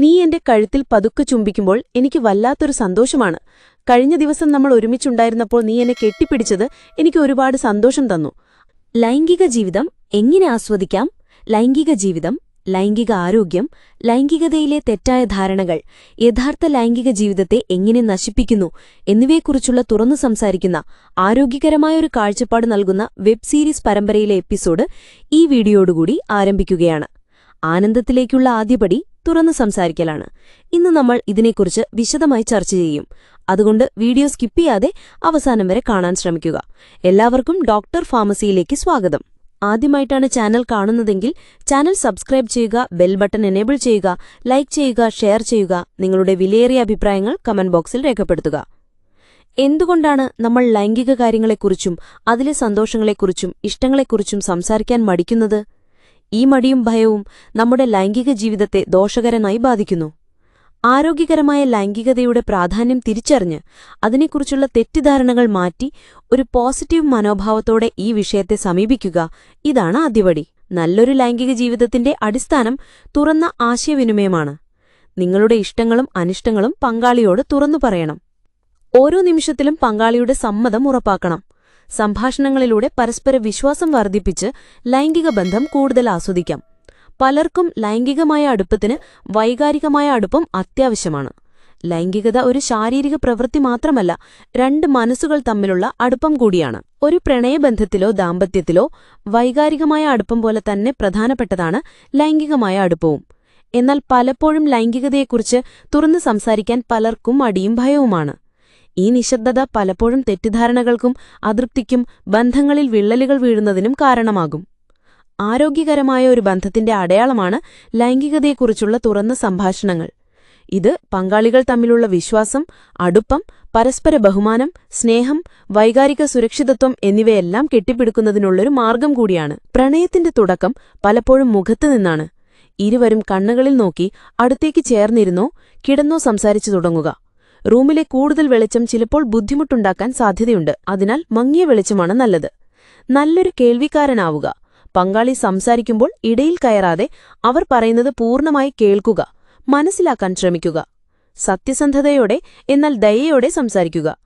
നീ എന്റെ കഴുത്തിൽ പതുക്കെ ചുംബിക്കുമ്പോൾ എനിക്ക് വല്ലാത്തൊരു സന്തോഷമാണ്. കഴിഞ്ഞ ദിവസം നമ്മൾ ഒരുമിച്ചുണ്ടായിരുന്നപ്പോൾ നീ എന്നെ കെട്ടിപ്പിടിച്ചത് എനിക്ക് ഒരുപാട് സന്തോഷം തന്നു. ലൈംഗിക ജീവിതം എങ്ങനെ ആസ്വദിക്കാം? ലൈംഗിക ജീവിതം ലൈംഗിക ആരോഗ്യം ലൈംഗികതയിലെ തെറ്റായ ധാരണകൾ യഥാർത്ഥ ലൈംഗിക ജീവിതത്തെ എങ്ങനെ നശിപ്പിക്കുന്നു എന്നിവയെക്കുറിച്ചുള്ള തുറന്നു സംസാരിക്കുന്ന ആരോഗ്യകരമായ ഒരു കാഴ്ചപ്പാട് നൽകുന്ന വെബ് സീരീസ് പരമ്പരയിലെ എപ്പിസോഡ് ഈ വീഡിയോയോടുകൂടി ആരംഭിക്കുകയാണ്. ആനന്ദത്തിലേക്കുള്ള ആദ്യപടി തുറന്നു സംസാരിക്കലാണ്. ഇന്ന് നമ്മൾ ഇതിനെക്കുറിച്ച് വിശദമായി ചർച്ച ചെയ്യും. അതുകൊണ്ട് വീഡിയോ സ്കിപ്പ് ചെയ്യാതെ അവസാനം വരെ കാണാൻ ശ്രമിക്കുക. എല്ലാവർക്കും ഡോക്ടർ ഫാർമസിയിലേക്ക് സ്വാഗതം. ആദ്യമായിട്ടാണ് ചാനൽ കാണുന്നതെങ്കിൽ ചാനൽ സബ്സ്ക്രൈബ് ചെയ്യുക ബെൽ ബട്ടൺ എനേബിൾ ചെയ്യുക ലൈക്ക് ചെയ്യുക ഷെയർ ചെയ്യുക നിങ്ങളുടെ വിലയേറിയ അഭിപ്രായങ്ങൾ കമന്റ് ബോക്സിൽ രേഖപ്പെടുത്തുക. എന്തുകൊണ്ടാണ് നമ്മൾ ലൈംഗിക കാര്യങ്ങളെക്കുറിച്ചും അതിലെ സന്തോഷങ്ങളെക്കുറിച്ചും ഇഷ്ടങ്ങളെക്കുറിച്ചും സംസാരിക്കാൻ മടിക്കുന്നത്? ഈ മടിയും ഭയവും നമ്മുടെ ലൈംഗിക ജീവിതത്തെ ദോഷകരമായി ബാധിക്കുന്നു. ആരോഗ്യകരമായ ലൈംഗികതയുടെ പ്രാധാന്യം തിരിച്ചറിഞ്ഞ് അതിനെക്കുറിച്ചുള്ള തെറ്റിദ്ധാരണകൾ മാറ്റി ഒരു പോസിറ്റീവ് മനോഭാവത്തോടെ ഈ വിഷയത്തെ സമീപിക്കുക ഇതാണ് ആദ്യപടി. നല്ലൊരു ലൈംഗിക ജീവിതത്തിന്റെ അടിസ്ഥാനം തുറന്ന ആശയവിനിമയമാണ്. നിങ്ങളുടെ ഇഷ്ടങ്ങളും അനിഷ്ടങ്ങളും പങ്കാളിയോട് തുറന്നു പറയണം. ഓരോ നിമിഷത്തിലും പങ്കാളിയുടെ സമ്മതം ഉറപ്പാക്കണം. സംഭാഷണങ്ങളിലൂടെ പരസ്പര വിശ്വാസം വർദ്ധിപ്പിച്ച് ലൈംഗിക ബന്ധം കൂടുതൽ ആസ്വദിക്കാം. പലർക്കും ലൈംഗികമായ അടുപ്പത്തിന് വൈകാരികമായ അടുപ്പം അത്യാവശ്യമാണ്. ലൈംഗികത ഒരു ശാരീരിക പ്രവൃത്തി മാത്രമല്ല രണ്ട് മനസ്സുകൾ തമ്മിലുള്ള അടുപ്പം കൂടിയാണ്. ഒരു പ്രണയബന്ധത്തിലോ ദാമ്പത്യത്തിലോ വൈകാരികമായ അടുപ്പം പോലെ തന്നെ പ്രധാനപ്പെട്ടതാണ് ലൈംഗികമായ അടുപ്പവും. എന്നാൽ പലപ്പോഴും ലൈംഗികതയെക്കുറിച്ച് തുറന്നു സംസാരിക്കാൻ പലർക്കും അടിയും ഭയവുമാണ്. ഈ നിശബ്ദത പലപ്പോഴും തെറ്റിദ്ധാരണകൾക്കും അതൃപ്തിക്കും ബന്ധങ്ങളിൽ വിള്ളലുകൾ വീഴുന്നതിനും കാരണമാകും. ആരോഗ്യകരമായ ഒരു ബന്ധത്തിന്റെ അടയാളമാണ് ലൈംഗികതയെക്കുറിച്ചുള്ള തുറന്ന സംഭാഷണങ്ങൾ. ഇത് പങ്കാളികൾ തമ്മിലുള്ള വിശ്വാസം അടുപ്പം പരസ്പര ബഹുമാനം സ്നേഹം വൈകാരിക സുരക്ഷിതത്വം എന്നിവയെല്ലാം കെട്ടിപ്പിടുക്കുന്നതിനുള്ളൊരു മാർഗം കൂടിയാണ്. പ്രണയത്തിന്റെ തുടക്കം പലപ്പോഴും മുഖത്തു നിന്നാണ്. ഇരുവരും കണ്ണുകളിൽ നോക്കി അടുത്തേക്ക് ചേർന്നിരുന്നോ കിടന്നോ സംസാരിച്ചു തുടങ്ങുക. റൂമിലെ കൂടുതൽ വെളിച്ചം ചിലപ്പോൾ ബുദ്ധിമുട്ടുണ്ടാക്കാൻ സാധ്യതയുണ്ട്. അതിനാൽ മങ്ങിയ വെളിച്ചമാണ് നല്ലത്. നല്ലൊരു കേൾവിക്കാരനാവുക. പങ്കാളി സംസാരിക്കുമ്പോൾ ഇടയിൽ കയറാതെ അവർ പറയുന്നത് പൂർണമായി കേൾക്കുക മനസ്സിലാക്കാൻ ശ്രമിക്കുക. സത്യസന്ധതയോടെ എന്നാൽ ദയയോടെ സംസാരിക്കുക.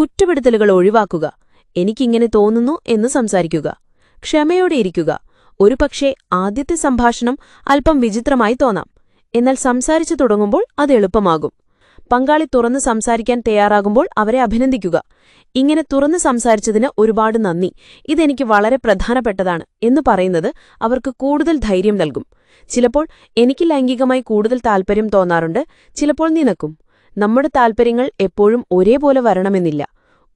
കുറ്റപ്പെടുത്തലുകൾ ഒഴിവാക്കുക. എനിക്കിങ്ങനെ തോന്നുന്നു എന്ന് സംസാരിക്കുക. ക്ഷമയോടെ ഇരിക്കുക. ഒരുപക്ഷെ ആദ്യത്തെ സംഭാഷണം അല്പം വിചിത്രമായി തോന്നാം. എന്നാൽ സംസാരിച്ചു തുടങ്ങുമ്പോൾ അത് എളുപ്പമാകും. പങ്കാളി തുറന്ന് സംസാരിക്കാൻ തയ്യാറാകുമ്പോൾ അവരെ അഭിനന്ദിക്കുക. ഇങ്ങനെ തുറന്ന് സംസാരിച്ചതിന് ഒരുപാട് നന്ദി. ഇതെനിക്ക് വളരെ പ്രധാനപ്പെട്ടതാണ് എന്ന് പറയുന്നത് അവർക്ക് കൂടുതൽ ധൈര്യം നൽകും. ചിലപ്പോൾ എനിക്ക് ലൈംഗികമായി കൂടുതൽ താൽപ്പര്യം തോന്നാറുണ്ട്. ചിലപ്പോൾ നിനക്കും. നമ്മുടെ താൽപ്പര്യങ്ങൾ എപ്പോഴും ഒരേപോലെ വരണമെന്നില്ല.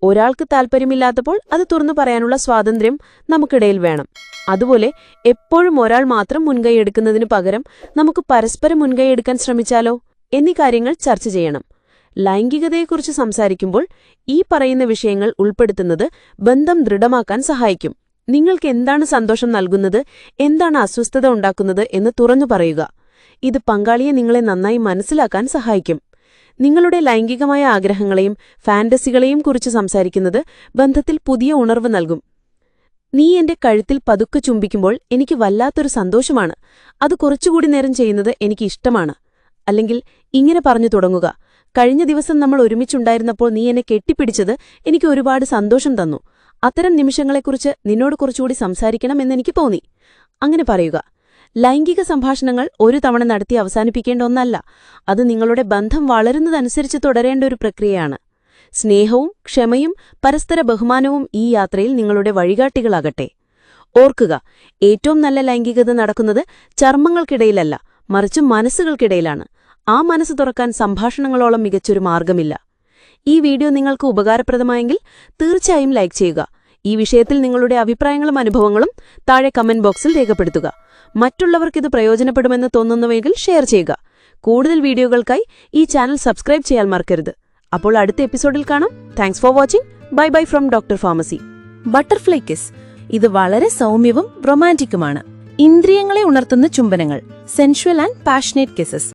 ഒരാൾക്ക് താൽപ്പര്യമില്ലാത്തപ്പോൾ അത് തുറന്നു പറയാനുള്ള സ്വാതന്ത്ര്യം നമുക്കിടയിൽ വേണം. അതുപോലെ എപ്പോഴും ഒരാൾ മാത്രം മുൻകൈയെടുക്കുന്നതിനു പകരം നമുക്ക് പരസ്പരം മുൻകൈയെടുക്കാൻ ശ്രമിച്ചാലോ? എന്നീ കാര്യങ്ങൾ ചർച്ച ചെയ്യണം. ലൈംഗികതയെക്കുറിച്ച് സംസാരിക്കുമ്പോൾ ഈ പറയുന്ന വിഷയങ്ങൾ ഉൾപ്പെടുത്തുന്നത് ബന്ധം ദൃഢമാക്കാൻ സഹായിക്കും. നിങ്ങൾക്ക് എന്താണ് സന്തോഷം നൽകുന്നത്? എന്താണ് അസ്വസ്ഥത ഉണ്ടാക്കുന്നത് എന്ന് തുറന്നു പറയുക. ഇത് പങ്കാളിയെ നിങ്ങളെ നന്നായി മനസ്സിലാക്കാൻ സഹായിക്കും. നിങ്ങളുടെ ലൈംഗികമായ ആഗ്രഹങ്ങളെയും ഫാന്റസികളെയും കുറിച്ച് സംസാരിക്കുന്നത് ബന്ധത്തിൽ പുതിയ ഉണർവ് നൽകും. നീ എന്റെ കഴുത്തിൽ പതുക്കെ ചുംബിക്കുമ്പോൾ എനിക്ക് വല്ലാത്തൊരു സന്തോഷമാണ്. അത് കുറച്ചുകൂടി നേരം ചെയ്യുന്നത് എനിക്ക് ഇഷ്ടമാണ്. അല്ലെങ്കിൽ ഇങ്ങനെ പറഞ്ഞു തുടങ്ങുക. കഴിഞ്ഞ ദിവസം നമ്മൾ ഒരുമിച്ചുണ്ടായിരുന്നപ്പോൾ നീ എന്നെ കെട്ടിപ്പിടിച്ചത് എനിക്ക് ഒരുപാട് സന്തോഷം തന്നു. അത്തരം നിമിഷങ്ങളെക്കുറിച്ച് നിന്നോട് കുറച്ചുകൂടി സംസാരിക്കണം എന്നെനിക്ക് തോന്നി. അങ്ങനെ പറയുക. ലൈംഗിക സംഭാഷണങ്ങൾ ഒരു തവണ നടത്തി അവസാനിപ്പിക്കേണ്ട ഒന്നല്ല. അത് നിങ്ങളുടെ ബന്ധം വളരുന്നതനുസരിച്ച് തുടരേണ്ട ഒരു പ്രക്രിയയാണ്. സ്നേഹവും ക്ഷമയും പരസ്പര ബഹുമാനവും ഈ യാത്രയിൽ നിങ്ങളുടെ വഴികാട്ടികളാകട്ടെ. ഓർക്കുക ഏറ്റവും നല്ല ലൈംഗികത നടക്കുന്നത് ചർമ്മങ്ങൾക്കിടയിലല്ല മറിച്ച് മനസ്സുകൾക്കിടയിലാണ്. ആ മനസ്സ് തുറക്കാൻ സംഭാഷണങ്ങളോളം മികച്ചൊരു മാർഗമില്ല. ഈ വീഡിയോ നിങ്ങൾക്ക് ഉപകാരപ്രദമായെങ്കിൽ തീർച്ചയായും ലൈക്ക് ചെയ്യുക. ഈ വിഷയത്തിൽ നിങ്ങളുടെ അഭിപ്രായങ്ങളും അനുഭവങ്ങളും താഴെ കമന്റ് ബോക്സിൽ രേഖപ്പെടുത്തുക. മറ്റുള്ളവർക്കിത് പ്രയോജനപ്പെടുമെന്ന് തോന്നുന്നുവെങ്കിൽ ഷെയർ ചെയ്യുക. കൂടുതൽ വീഡിയോകൾക്കായി ഈ ചാനൽ സബ്സ്ക്രൈബ് ചെയ്യാൻ മറക്കരുത്. അപ്പോൾ അടുത്ത എപ്പിസോഡിൽ കാണാം. Thanks for watching bye bye from doctor pharmacy butterfly kiss ഇത് വളരെ സൗമ്യവും റൊമാന്റിക്കുമാണ് ഇന്ദ്രിയങ്ങളെ ഉണർത്തുന്ന ചുംബനങ്ങൾ. Sensual and passionate kisses